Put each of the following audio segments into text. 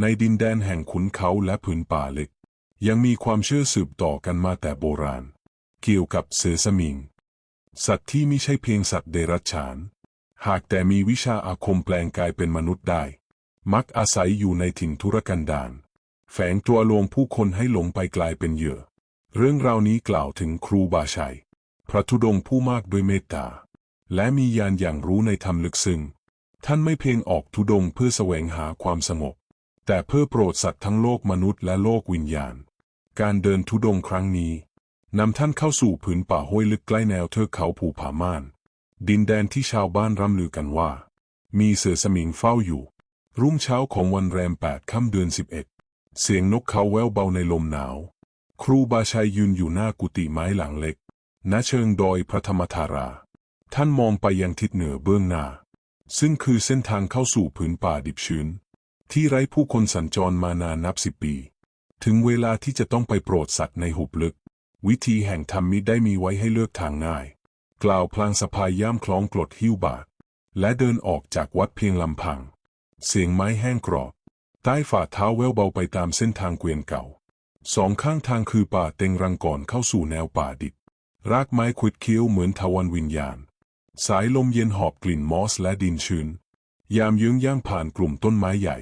ในดินแดนแห่งขุนเขาและผืนป่าเล็ก ยังมีความเชื่อสืบต่อกันมาแต่โบราณ เกี่ยวกับเสือสมิง สัตว์ที่ไม่ใช่เพียงสัตว์เดรัจฉาน หากแต่มีวิชาอาคมแปลงกายเป็นมนุษย์ได้ มักอาศัยอยู่ในถิ่นทุรกันดารแฝงตัวลวงผู้คนให้หลงไปกลายเป็นเหยื่อ เรื่องราวนี้กล่าวถึงครูบาชัย พระธุดงผู้มากด้วยเมตตา และมีญาณอย่างรู้ในธรรมลึกซึ้งท่านไม่เพียงออกธุดงเพื่อแสวงหาความสงบ แต่เพื่อโปรดสัตว์ทั้งโลกมนุษย์และโลกวิญญาณ การเดินธุดงค์ครั้งนี้นำท่านเข้าสู่ผืนป่าห้วยลึกใกล้แนวเทือกเขาภูผาม่าน ดินแดนที่ชาวบ้านร่ำลือกันว่า มีเสือสมิงเฝ้าอยู่ รุ่งเช้าของวันแรมแปดค่ำเดือนสิบเอ็ดเสียงนกเขาแววเบาในลมหนาว ครูบาชัยยืนอยู่หน้ากุฏิไม้หลังเล็ก ณเชิงดอยพระธรรมธารา ท่านมองไปยังทิศเหนือเบื้องหน้า ซึ่งคือเส้นทางเข้าสู่ผืนป่าดิบชื้น ที่ไร้ผู้คนสัญจรมานานนับสิบปี ถึงเวลาที่จะต้องไปโปรดสัตว์ในหุบลึก วิธีแห่งธรรมมิได้มีไว้ให้เลือกทางง่าย กล่าวพลางสะพายย่ามคล้องกรดหิ้วบาท และเดินออกจากวัดเพียงลำพัง เสียงไม้แห้งกรอบ ใต้ฝ่าเท้าแววเบาไปตามเส้นทางเกวียนเก่า สองข้างทางคือป่าเต็งรังก่อนเข้าสู่แนวป่าดิบ รากไม้ขวิดเคี้ยวเหมือนทวันวิญญาณ สายลมเย็นหอบกลิ่นมอสและดินชื้น ยามเยื้องย่างผ่านกลุ่มต้นไม้ใหญ่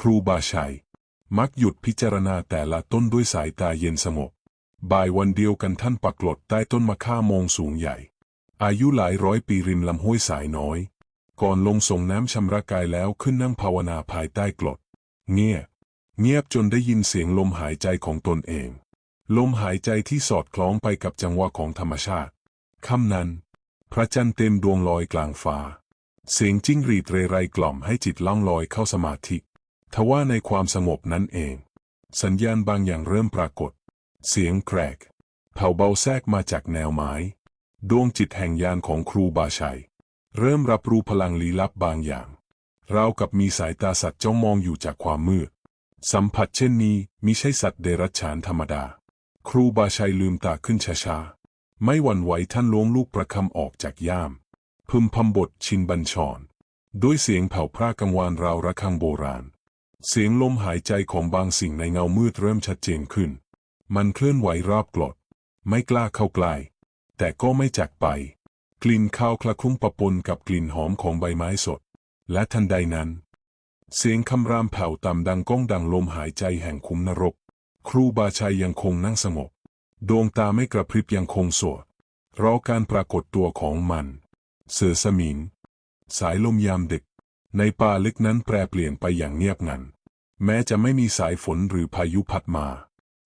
ครูบาชัย มักหยุดพิจารณาแต่ละต้นด้วยสายตาเย็นสงบบ่ายวันเดียวกันท่านปักกลดใต้ต้นมะข่าโมงสูงใหญ่ อายุหลายร้อยปีริมลำห้วยสายน้อย ก่อนลงส่งน้ำชำระกายแล้วขึ้นนั่งภาวนาภายใต้กรดเงียบเงียบจนได้ยินเสียงลมหายใจของตนเอง ลมหายใจที่สอดคล้องไปกับจังหวะของธรรมชาติค่ำนั้น พระจันทร์เต็มดวงลอยกลางฟ้า เสียงจิ้งหรีดเรไรกล่อมให้จิตล่องลอยเข้าสมาธิ ทว่าในความสงบนั้นเอง สัญญาณบางอย่างเริ่มปรากฏ เสียงแกรกเผาเบาแทรกมาจากแนวไม้ ดวงจิตแห่งยานของครูบาชัย เริ่มรับรู้พลังลี้ลับบางอย่างราวกับมีสายตาสัตว์จ้องมองอยู่จากความมืด สัมผัสเช่นนี้มิใช่สัตว์เดรัจฉานธรรมดา ครูบาชัยลืมตาขึ้นช้าๆ ไม่หวั่นไหวท่านล้วงลูกประคำออกจากย่าม พึมพำบทชินบัญชร ด้วยเสียงแผ่วพร่ากังวานราวระฆังโบราณ เสียงลมหายใจของบางสิ่งในเงามืดเริ่มชัดเจนขึ้น มันเคลื่อนไหวรอบกรดไม่กล้าเข้าใกล้แต่ก็ไม่จากไป กลิ่นข้าวคละคลุ้งปะปนกับกลิ่นหอมของใบไม้สด และทันใดนั้น เสียงคำรามแผ่วต่ำดังก้องดังลมหายใจแห่งคุ้มนรก ครูบาชัยยังคงนั่งสงบ ดวงตาไม่กระพริบยังคงสวดรอการปรากฏตัวของมัน เสือสมิง สายลมยามดึก ในป่าลึกนั้นแปรเปลี่ยนไปอย่างเงียบงัน แม้จะไม่มีสายฝนหรือพายุพัดมา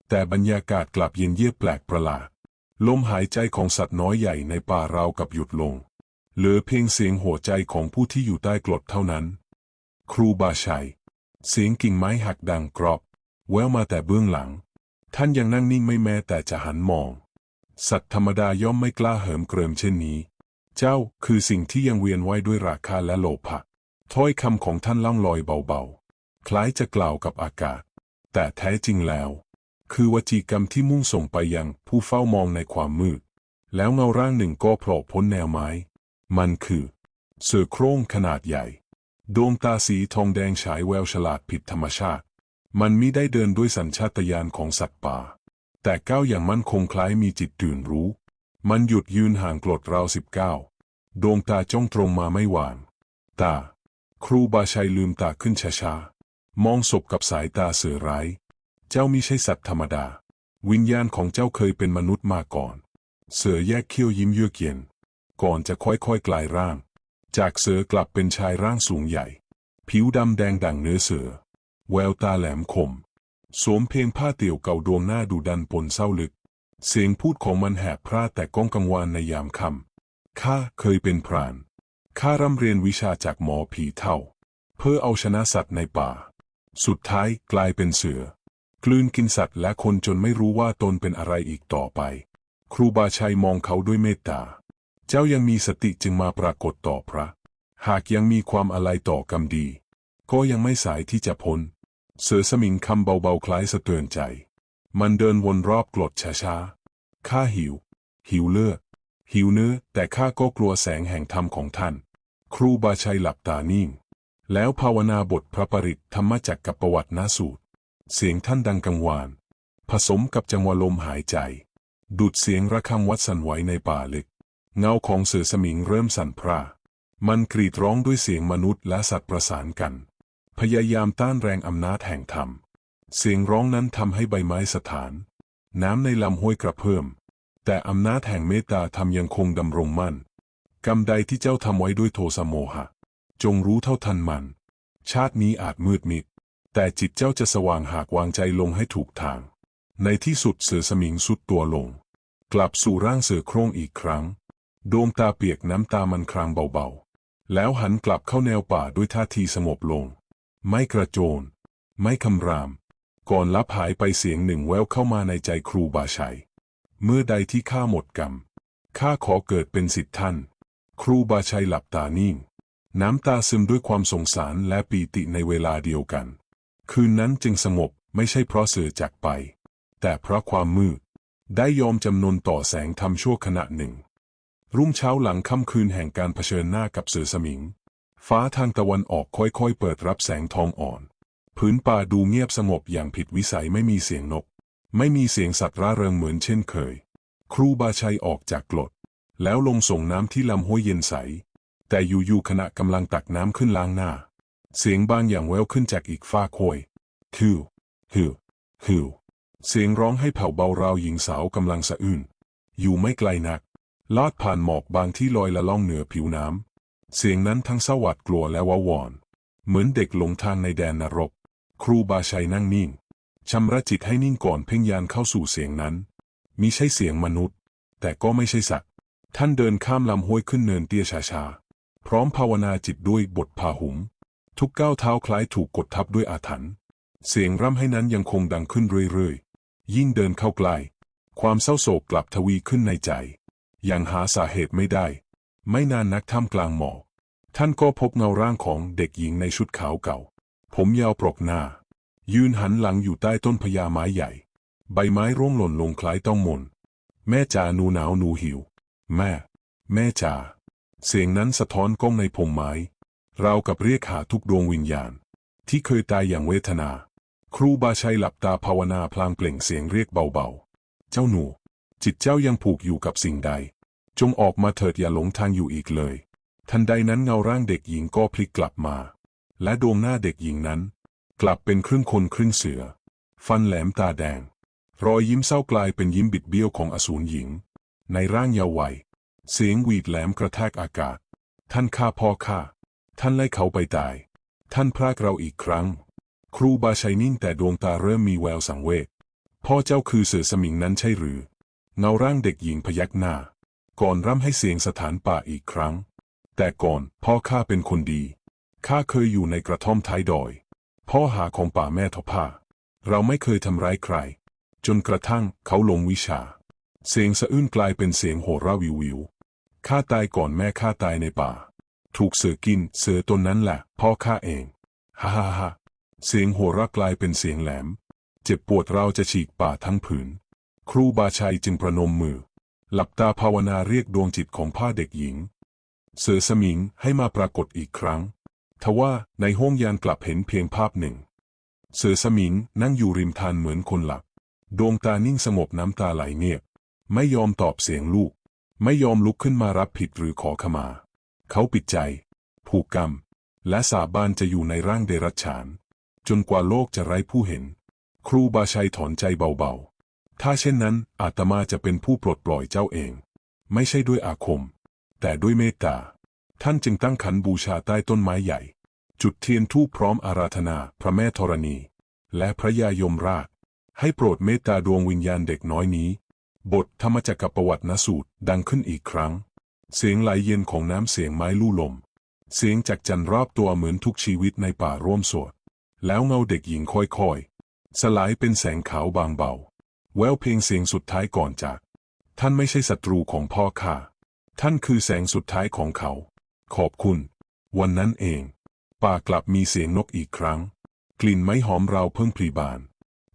แต่บรรยากาศกลับเย็นเยียบแปลกประหลาด ลมหายใจของสัตว์น้อยใหญ่ในป่าราวกับหยุดลง เหลือเพียงเสียงหัวใจของผู้ที่อยู่ใต้กรดเท่านั้น ครูบาชัย เสียงกิ่งไม้หักดังกรอบ แววมาแต่เบื้องหลัง ท่านยังนั่งนิ่งไม่แม้แต่จะหันมอง สัตว์ธรรมดาย่อมไม่กล้าเหิมเกริมเช่นนี้ เจ้าคือสิ่งที่ยังเวียนไว้ด้วยราคาและโลภะ ถ้อยคำของท่านล่องลอยเบาๆ คล้ายจะกล่าวกับอากาศ แต่แท้จริงแล้ว คือวจีกรรมที่มุ่งส่งไปยังผู้เฝ้ามองในความมืด แล้วเงาร่างหนึ่งก็โผล่พ้นแนวไม้ มันคือเสือโคร่งขนาดใหญ่ ดวงตาสีทองแดงฉายแววฉลาดผิดธรรมชาติ มันมิได้เดินด้วยสัญชาตญาณของสัตว์ป่า แต่ก้าวอย่างมั่นคงคล้ายมีจิตตื่นรู้ มันหยุดยืนห่างกรดราวสิบเก้าดวงตาจ้องตรงมาไม่หวาน ตา ครูบาชัยลืมตาขึ้นช้าๆ มองศพกับสายตาเสือร้าย เจ้ามิใช่สัตว์ธรรมดา วิญญาณของเจ้าเคยเป็นมนุษย์มาก่อน เสือแยกเขี้ยวยิ้มเยือกเย็น ก่อนจะค่อยๆ กลายร่าง จากเสือกลับเป็นชายร่างสูงใหญ่ ผิวดำแดงดั่งเนื้อเสือ แววตาแหลมคม สวมเพลงผ้าเตี่ยวเก่าดวงหน้าดูดันปนเศร้าลึก เสียงพูดของมันแหบพร่าแต่ก้องกังวานในยามค่ำข้าเคยเป็นพราน ข้าร่ำเรียนวิชาจากหมอผีเท่า เพื่อเอาชนะสัตว์ในป่า สุดท้ายกลายเป็นเสือ กลืนกินสัตว์และคนจนไม่รู้ว่าตนเป็นอะไรอีกต่อไป ครูบาชัยมองเขาด้วยเมตตา เจ้ายังมีสติจึงมาปรากฏต่อพระ หากยังมีความอะไรต่อกรรมดี ก็ยังไม่สายที่จะพ้น เสือสมิงคำเบาๆคล้ายสะเตือนใจ มันเดินวนรอบกรดช้าๆข้าหิว หิวเลือด หิวเนื้อแต่ข้าก็กลัวแสงแห่งธรรมของท่าน ครูบาชัยหลับตานิ่ง แล้วภาวนาบทพระปริตธรรมจักกับประวัตินาสูตร เสียงท่านดังกังวาน ผสมกับจังหวะลมหายใจดุดเสียงระฆังวัดสั่นไหวในป่าลึก เงาของเสือสมิงเริ่มสั่นพร่ามันกรีดร้องด้วยเสียงมนุษย์และสัตว์ประสานกัน พยายามต้านแรงอำนาจแห่งธรรม เสียงร้องนั้นทำให้ใบไม้สถาน น้ำในลำห้วยกระเพิ่อม แต่อำนาจแห่งเมตตาธรรมยังคงดำรงมั่น กรรมใดที่เจ้าทำไว้ด้วยโทสะโมหะ จงรู้เท่าทันมัน ชาตินี้อาจมืดมิด แต่จิตเจ้าจะสว่างหากวางใจลงให้ถูกทาง ในที่สุดเสือสมิงสุดตัวลง กลับสู่ร่างเสือโคร่งอีกครั้ง ดวงตาเปียกน้ำตามันครางเบาๆ แล้วหันกลับเข้าแนวป่าด้วยท่าทีสงบลง ไม่กระโจน ไม่คำราม ก่อนลับหายไปเสียงหนึ่งแววเข้ามาในใจครูบาชัย เมื่อใดที่ข้าหมดกรรม ข้าขอเกิดเป็นสิทธิท่าน ครูบาชัยหลับตานิ่ง น้ำตาซึมด้วยความสงสารและปีติในเวลาเดียวกัน คืนนั้นจึงสงบไม่ใช่เพราะเสือจากไป แต่เพราะความมืด ได้ยอมจำนนต่อแสงธรรมชั่วขณะหนึ่ง รุ่งเช้าหลังค่ำคืนแห่งการเผชิญหน้ากับเสือสมิง ฟ้าทางตะวันออกค่อยๆ เปิดรับแสงทองอ่อน พื้นป่าดูเงียบสงบอย่างผิดวิสัยไม่มีเสียงนก ไม่มีเสียงสัตว์ร่าเริงเหมือนเช่นเคย ครูบาชัยออกจากกรดแล้วลงส่งน้ำที่ลำห้วยเย็นใส แต่อยู่ๆขณะกำลังตักน้ำขึ้นล้างหน้า เสียงบางอย่างแววขึ้นจากอีกฝ้าโคยฮิวฮิวฮิวเสียงร้องให้เผ่าเบาราวหญิงสาวกำลังสะอื้นอยู่ไม่ไกลนัก ลอดผ่านหมอกบางที่ลอยละล่องเหนือผิวน้ำ เสียงนั้นทั้งสวัสดกลัวและวาวอน เหมือนเด็กหลงทางในแดนนรก ครูบาชัยนั่งนิ่ง ชำระจิตให้นิ่งก่อนเพ่งยานเข้าสู่เสียงนั้น มิใช่เสียงมนุษย์ แต่ก็ไม่ใช่สัตว์ ท่านเดินข้ามลำห้วยขึ้นเนินเตี้ยช้าๆ พร้อมภาวนาจิตด้วยบทพาหุงทุกก้าวเท้าคล้ายถูกกดทับด้วยอาถรรพ์ เสียงร่ำให้นั้นยังคงดังขึ้นเรื่อยๆ ยิ่งเดินเข้าใกล้ ความเศร้าโศกกลับทวีขึ้นในใจ ยังหาสาเหตุไม่ได้ ไม่นานนักท่ามกลางหมอกท่านก็พบเงาร่างของเด็กหญิงในชุดขาวเก่า ผมยาวปรกหน้า ยืนหันหลังอยู่ใต้ต้นพญาไม้ใหญ่ ใบไม้ร่วงหล่นลงคล้ายต้องมน แม่จ๋าหนูหนาวหนูหิว แม่ แม่จ๋าเสียงนั้นสะท้อนก้องในพงไม้ เรากับเรียกหาทุกดวงวิญญาณ ที่เคยตายอย่างเวทนา ครูบาชัยหลับตาภาวนาพลางเปล่งเสียงเรียกเบาๆ เจ้าหนู จิตเจ้ายังผูกอยู่กับสิ่งใด จงออกมาเถิดอย่าหลงทางอยู่อีกเลย ทันใดนั้นเงาร่างเด็กหญิงก็พลิกกลับมา และดวงหน้าเด็กหญิงนั้น กลับเป็นครึ่งคนครึ่งเสือ ฟันแหลมตาแดง รอยยิ้มเศร้ากลายเป็นยิ้มบิดเบี้ยวของอสูรหญิง ในร่างเยาว์วัย เสียงหวีดแหลมกระแทกอากาศ ท่านฆ่าพ่อข้าท่านไล่เขาไปตาย ท่านพรากเราอีกครั้ง ครูบาชัยนิ่งแต่ดวงตาเริ่มมีแววสังเวชพ่อเจ้าคือเสือสมิงนั้นใช่หรือ เงาร่างเด็กหญิงพยักหน้า ก่อนร่ำให้เสียงสถานป่าอีกครั้ง แต่ก่อนพ่อข้าเป็นคนดีข้าเคยอยู่ในกระท่อมท้ายดอย พ่อหาของป่าแม่ทอผ้า เราไม่เคยทำร้ายใคร จนกระทั่งเขาลงวิชา เสียงสะอื้นกลายเป็นเสียงโห่ราวิววิวข้าตายก่อนแม่ข้าตายในป่า ถูกเสือกินเสือตนนั้นแหละพ่อข้าเองฮ่าฮ่าฮ่าเสียงโห่รากลายเป็นเสียงแหลม เจ็บปวดเราจะฉีกป่าทั้งผืน ครูบาชัยจึงประนมมือ หลับตาภาวนาเรียกดวงจิตของผ้าเด็กหญิง เสือสมิงให้มาปรากฏอีกครั้ง ทว่าในห้องยานกลับเห็นเพียงภาพหนึ่ง เสือสมิงนั่งอยู่ริมทานเหมือนคนหลับ ดวงตานิ่งสงบน้ำตาไหลเงียบ ไม่ยอมตอบเสียงลูก ไม่ยอมลุกขึ้นมารับผิดหรือขอขมา เขาปิดใจ ผูกกรรม และสาบานจะอยู่ในร่างเดรัจฉาน จนกว่าโลกจะไร้ผู้เห็น ครูบาชัยถอนใจเบาๆ ถ้าเช่นนั้นอาตมาจะเป็นผู้ปลดปล่อยเจ้าเอง ไม่ใช่ด้วยอาคม แต่ด้วยเมตตา ท่านจึงตั้งขันบูชาใต้ต้นไม้ใหญ่ จุดเทียนทูปพร้อมอาราธนาพระแม่ธรณี และพระยายมราช ให้โปรดเมตตาดวงวิญญาณเด็กน้อยนี้ บทธรรมจักรประวัตินสูตรดังขึ้นอีกครั้ง เสียงไหลเย็นของน้ำเสียงไม้ลู่ลม เสียงจากจันรอบตัวเหมือนทุกชีวิตในป่าร่วมสวด แล้วเงาเด็กหญิงค่อยๆ สลายเป็นแสงขาวบางเบา แววเพลงเสียงสุดท้ายก่อนจาก ท่านไม่ใช่ศัตรูของพ่อข้าท่านคือแสงสุดท้ายของเขา ขอบคุณ วันนั้นเอง ป่ากลับมีเสียงนกอีกครั้ง กลิ่นไม้หอมเราเพิ่งพลีบาน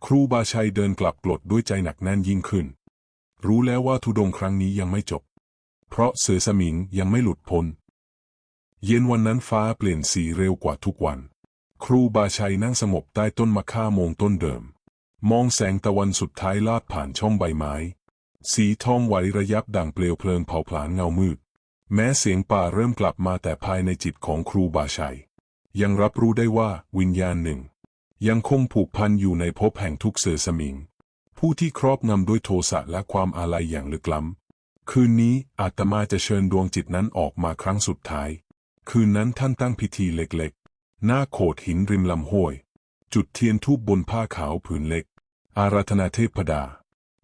ครูบาชัยเดินกลับกรดด้วยใจหนักแน่นยิ่งขึ้น รู้แล้วว่าทุดงครั้งนี้ยังไม่จบ เพราะเสือสมิงยังไม่หลุดพ้น เย็นวันนั้นฟ้าเปลี่ยนสีเร็วกว่าทุกวัน ครูบาชัยนั่งสงบใต้ต้นมะข่าโมงต้นเดิม มองแสงตะวันสุดท้ายลอดผ่านช่องใบไม้ สีทองไหวระยับดังเปลวเพลิงเผาผลาญเงามืด แม้เสียงป่าเริ่มกลับมาแต่ภายในจิตของครูบาชัย ยังรับรู้ได้ว่าวิญญาณหนึ่ง ยังคงผูกพันอยู่ในภพแห่งทุกเสือสมิง ผู้ที่ครอบงำด้วยโทสะและความอาลัยอย่างลึกล้ำ คืนนี้อาตมาจะเชิญดวงจิตนั้นออกมาครั้งสุดท้าย คืนนั้นท่านตั้งพิธีเล็กๆ หน้าโขดหินริมลำห้วย จุดเทียนทูบบนผ้าขาวผืนเล็ก อาราธนาเทพดา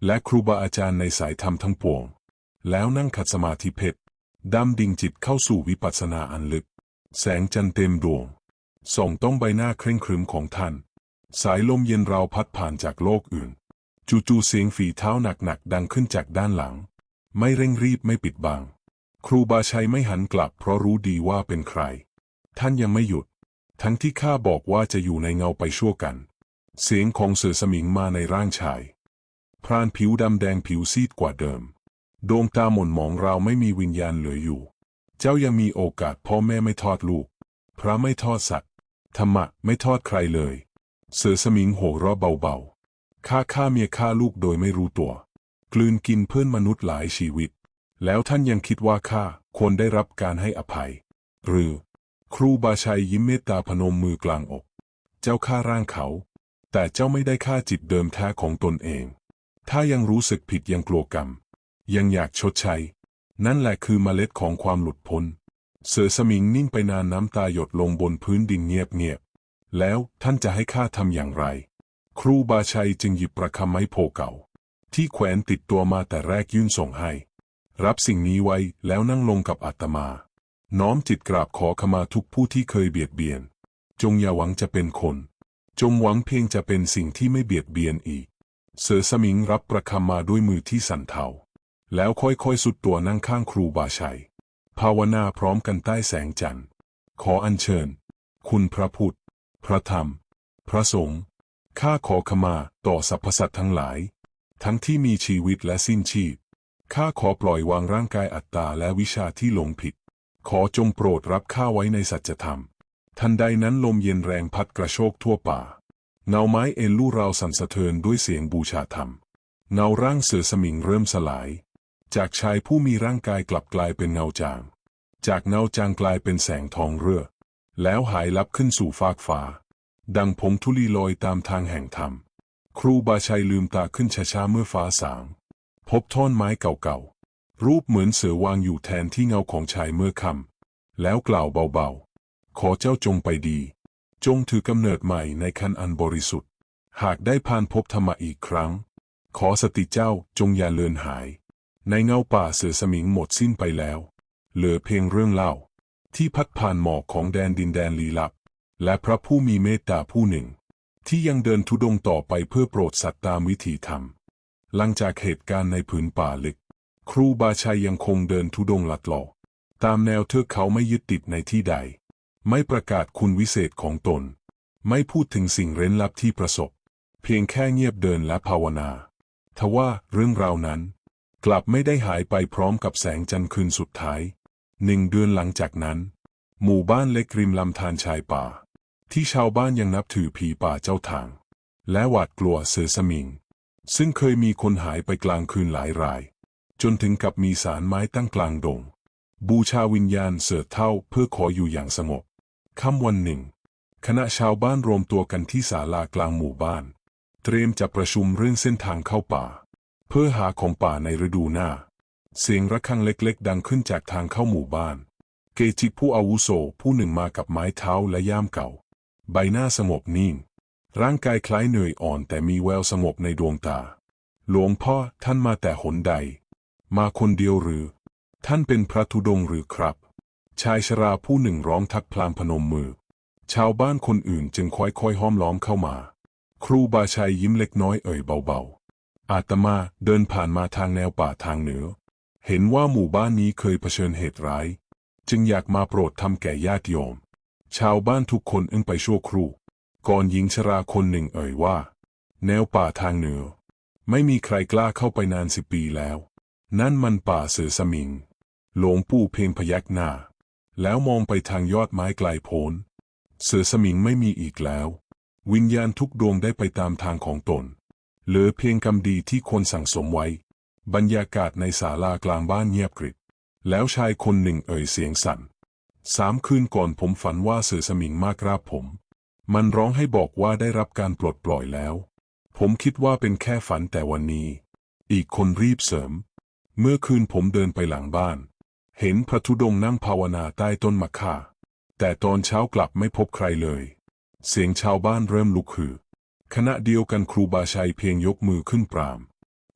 และครูบาอาจารย์ในสายธรรมทั้งปวง แล้วนั่งขัดสมาธิเพชร ดำดิ่งจิตเข้าสู่วิปัสสนาอันลึก แสงจันเต็มดวง ส่องต้องใบหน้าเคร่งครึมของท่าน สายลมเย็นราวพัดผ่านจากโลกอื่น จู่ๆเสียงฝีเท้าหนักๆดังขึ้นจากด้านหลัง ไม่เร่งรีบไม่ปิดบัง ครูบาชัยไม่หันกลับเพราะรู้ดีว่าเป็นใคร ท่านยังไม่หยุด ทั้งที่ข้าบอกว่าจะอยู่ในเงาไปชั่วกัน เสียงของเสือสมิงมาในร่างชาย พรานผิวดำแดงผิวซีดกว่าเดิม ดวงตาหม่นหมองเราไม่มีวิญญาณเหลืออยู่ เจ้ายังมีโอกาสพ่อแม่ไม่ทอดลูก พระไม่ทอดสัตว์ ธรรมะไม่ทอดใครเลย เสือสมิงโห่ร้อเบาๆฆ่าฆ่าเมียฆ่าลูกโดยไม่รู้ตัว กลืนกินเพื่อนมนุษย์หลายชีวิต แล้วท่านยังคิดว่าข้าควรได้รับการให้อภัย หรือ ครูบาชัยยิ้มเมตตาพนมมือกลางอก เจ้าฆ่าร่างเขา แต่เจ้าไม่ได้ฆ่าจิตเดิมแท้ของตนเอง ถ้ายังรู้สึกผิดยังกลัวกรรม ยังอยากชดใช้ นั่นแหละคือเมล็ดของความหลุดพ้น เสือสมิงนิ่งไปนานน้ำตาหยดลงบนพื้นดินเงียบๆ แล้วท่านจะให้ข้าทำอย่างไร ครูบาชัยจึงหยิบประคำไม้โพเก่า ที่แขวนติดตัวมาแต่แรกยื่นส่งให้ รับสิ่งนี้ไว้แล้วนั่งลงกับอาตมา น้อมจิตกราบขอขมาทุกผู้ที่เคยเบียดเบียน จงอย่าหวังจะเป็นคน จงหวังเพียงจะเป็นสิ่งที่ไม่เบียดเบียนอีก เสือสมิงรับประคำมาด้วยมือที่สั่นเทา แล้วค่อยๆสุดตัวนั่งข้างครูบาชัย ภาวนาพร้อมกันใต้แสงจันทร์ ขออัญเชิญ คุณพระพุทธ พระธรรม พระสงฆ์ข้าขอขมาต่อสรรพสัตว์ทั้งหลาย ทั้งที่มีชีวิตและสิ้นชีพข้าขอปล่อยวางร่างกายอัตตาและวิชาที่หลงผิด ขอจงโปรดรับข้าไว้ในสัจธรรม ทันใดนั้นลมเย็นแรงพัดกระโชกทั่วป่า เงาไม้เอ็นลู่ราวสั่นสะเทือนด้วยเสียงบูชาธรรม เงาร่างเสือสมิงเริ่มสลาย จากชายผู้มีร่างกายกลับกลายเป็นเงาจาง จากเงาจางกลายเป็นแสงทองเรือ แล้วหายลับขึ้นสู่ฟากฟ้า ดังผงธุลีลอยตามทางแห่งธรรม ครูบาชัยลืมตาขึ้นช้าๆเมื่อฟ้าสาง พบท่อนไม้เก่าๆ รูปเหมือนเสือวางอยู่แทนที่เงาของชายเมื่อค่ำแล้วกล่าวเบาๆ ขอเจ้าจงไปดี จงถือกำเนิดใหม่ในคันอันบริสุทธิ์ หากได้ผ่านพบธรรมะอีกครั้ง ขอสติเจ้าจงอย่าเลือนหาย ในเงาป่าเสือสมิงหมดสิ้นไปแล้ว เหลือเพียงเรื่องเล่า ที่พัดผ่านหมอกของแดนดินแดนลี้ลับ และพระผู้มีเมตตาผู้หนึ่ง ที่ยังเดินทุดงค์ต่อไปเพื่อโปรดสัตว์ตามวิถีธรรม หลังจากเหตุการณ์ในผืนป่าลึก ครูบาชัยยังคงเดินทุดงค์ลัดเลาะตามแนวเทือกเขาไม่ยึดติดในที่ใด ไม่ประกาศคุณวิเศษของตน ไม่พูดถึงสิ่งเร้นลับที่ประสบ เพียงแค่เงียบเดินและภาวนา ทว่าเรื่องราวนั้น กลับไม่ได้หายไปพร้อมกับแสงจันทร์คืนสุดท้าย หนึ่งเดือนหลังจากนั้น หมู่บ้านเล็กริมลำธารชายป่า ที่ชาวบ้านยังนับถือผีป่าเจ้าทาง และหวาดกลัวเสือสมิง ซึ่งเคยมีคนหายไปกลางคืนหลายราย จนถึงกับมีสารไม้ตั้งกลางดง บูชาวิญญาณเสือเท่าเพื่อขออยู่อย่างสงบค่ำวันหนึ่ง คณะชาวบ้านรวมตัวกันที่ศาลากลางหมู่บ้าน เตรียมจะประชุมเรื่องเส้นทางเข้าป่า เพื่อหาของป่าในฤดูหน้า เสียงระฆังเล็กๆ ดังขึ้นจากทางเข้าหมู่บ้าน เกจิผู้อาวุโสผู้หนึ่งมากับไม้เท้าและย่ามเก่า ใบหน้าสงบนิ่ง ร่างกายคล้ายเหนื่อยอ่อนแต่มีแววสงบในดวงตา หลวงพ่อท่านมาแต่หนใด มาคนเดียวหรือ ท่านเป็นพระธุดงค์หรือครับ ชายชราผู้หนึ่งร้องทักพลางพนมมือ ชาวบ้านคนอื่นจึงค่อยๆห้อมล้อมเข้ามา ครูบาชัยยิ้มเล็กน้อยเอ่ยเบาๆ อาตมาเดินผ่านมาทางแนวป่าทางเหนือ เห็นว่าหมู่บ้านนี้เคยเผชิญเหตุร้าย จึงอยากมาโปรดทำแก่ญาติโยม ชาวบ้านทุกคนอึ้งไปชั่วครู่ ก่อนหญิงชราคนหนึ่งเอ่ยว่า แนวป่าทางเหนือ ไม่มีใครกล้าเข้าไปนานสิบปีแล้ว นั่นมันป่าเสือสมิง หลวงปู่เพ่งพยักหน้า แล้วมองไปทางยอดไม้ไกลโพ้น เสือสมิงไม่มีอีกแล้ว วิญญาณทุกดวงได้ไปตามทางของตน เหลือเพียงกรรมดีที่คนสั่งสมไว้ บรรยากาศในศาลากลางบ้านเงียบกริบ แล้วชายคนหนึ่งเอ่ยเสียงสั่น สามคืนก่อนผมฝันว่าเสือสมิงมากราบผม มันร้องให้บอกว่าได้รับการปลดปล่อยแล้ว ผมคิดว่าเป็นแค่ฝันแต่วันนี้ อีกคนรีบเสริม เมื่อคืนผมเดินไปหลังบ้าน เห็นพระธุดงนั่งภาวนาใต้ต้นมะค่าแต่ตอนเช้ากลับไม่พบใครเลย เสียงชาวบ้านเริ่มลุกฮือ ขณะเดียวกันครูบาชัยเพียงยกมือขึ้นปราม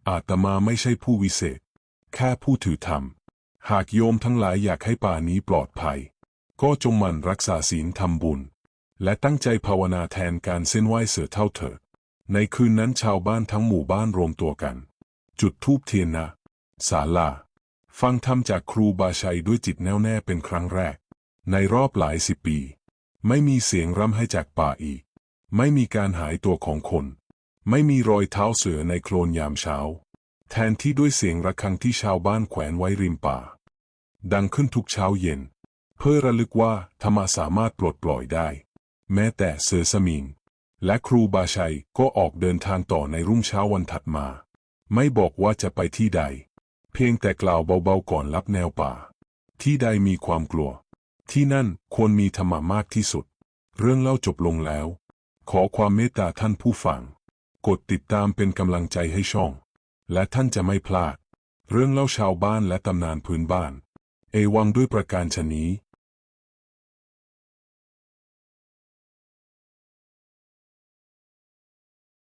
อาตมาไม่ใช่ผู้วิเศษ แค่ผู้ถือธรรม หากโยมทั้งหลายอยากให้ป่านี้ปลอดภัย ก็จงมันรักษาศีลทำบุญ และตั้งใจภาวนาแทนการเส้นไหว้เสือเท่าเถิด ในคืนนั้นชาวบ้านทั้งหมู่บ้านรวมตัวกัน จุดธูปเทียนนะศาลา ฟังธรรมจากครูบาชัยด้วยจิตแน่วแน่เป็นครั้งแรก ในรอบหลายสิบปี ไม่มีเสียงร่ำให้จากป่าอีก ไม่มีการหายตัวของคน ไม่มีรอยเท้าเสือในโคลนยามเช้า แทนที่ด้วยเสียงระฆังที่ชาวบ้านแขวนไว้ริมป่า ดังขึ้นทุกเช้าเย็น เพื่อระลึกว่าธรรมะสามารถปลดปล่อยได้ แม้แต่เสือสมิงและครูบาชัยก็ออกเดินทางต่อในรุ่งเช้าวันถัดมา ไม่บอกว่าจะไปที่ใด เพียงแต่กล่าวเบาๆก่อนรับแนวป่า ที่ใดมีความกลัว ที่นั่นควรมีธรรมะมากที่สุด เรื่องเล่าจบลงแล้ว ขอความเมตตาท่านผู้ฟัง กดติดตามเป็นกำลังใจให้ช่อง และท่านจะไม่พลาด เรื่องเล่าชาวบ้านและตำนานพื้นบ้าน เอวังด้วยประการชนนี้